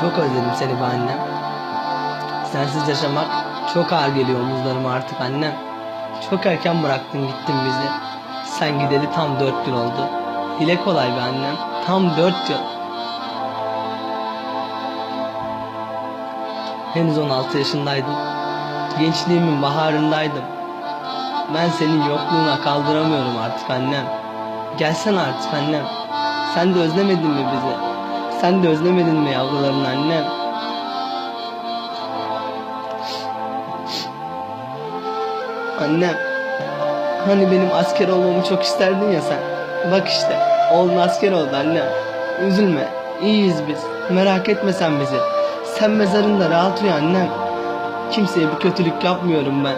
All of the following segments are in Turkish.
Çok özledim seni be annem. Sensiz yaşamak çok ağır geliyor omuzlarıma artık annem. Çok erken bıraktın gittin bizi. Sen gideli tam dört yıl oldu. Dile kolay be annem. Tam dört yıl. Henüz 16 yaşındaydım. Gençliğimin baharındaydım. Ben senin yokluğuna kaldıramıyorum artık annem. Gelsen artık annem. Sen de özlemedin mi bizi? Sen de özlemedin mi yavruların annem? Annem. Hani benim asker olmamı çok isterdin ya sen. Bak işte oğlun asker oldu annem. Üzülme. iyiyiz biz. Merak etme sen bizi. Sen mezarında rahat uyu annem. Kimseye bir kötülük yapmıyorum ben.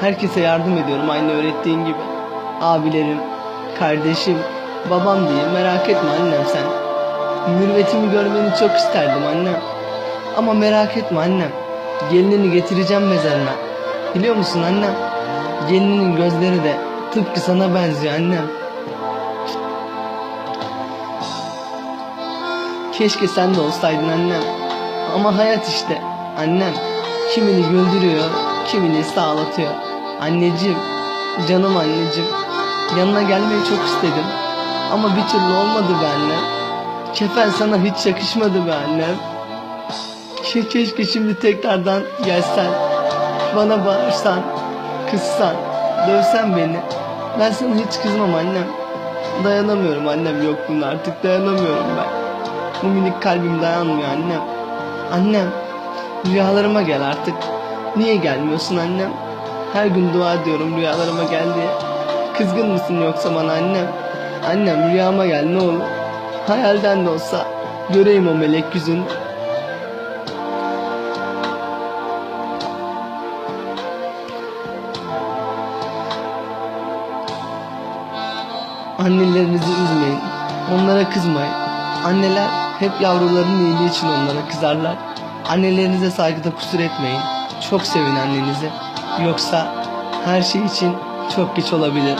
Herkese yardım ediyorum aynı öğrettiğin gibi. Abilerim, kardeşim, babam diye merak etme annem sen. Mürvetimi görmeni çok isterdim annem. Ama merak etme annem. Gelinini getireceğim mezarına. Biliyor musun annem? Gelininin gözleri de tıpkı sana benziyor annem. Keşke sen de olsaydın annem. Ama hayat işte. Annem kimini güldürüyor, kimini sağlatıyor. Anneciğim, canım anneciğim. Yanına gelmeyi çok istedim. Ama bir türlü olmadı be annem. Kefen sana hiç yakışmadı be annem. Ke- Keşke şimdi tekrardan gelsen. Bana bağırsan, kızsan, dövsen beni. Ben sana hiç kızmam annem. Dayanamıyorum annem yokluğuna artık dayanamıyorum ben. Bu minik kalbim dayanmıyor annem. Annem, rüyalarıma gel artık. Niye gelmiyorsun annem? Her gün dua ediyorum rüyalarıma gel diye. Kızgın mısın yoksa bana annem? Annem rüyama gel ne olur. Hayalden de olsa göreyim o melek yüzünü. Annelerinizi üzmeyin. Onlara kızmayın. Anneler hep yavruların iyiliği için onlara kızarlar. Annelerinize saygıda kusur etmeyin. Çok sevin annenizi. Yoksa her şey için çok geç olabilir.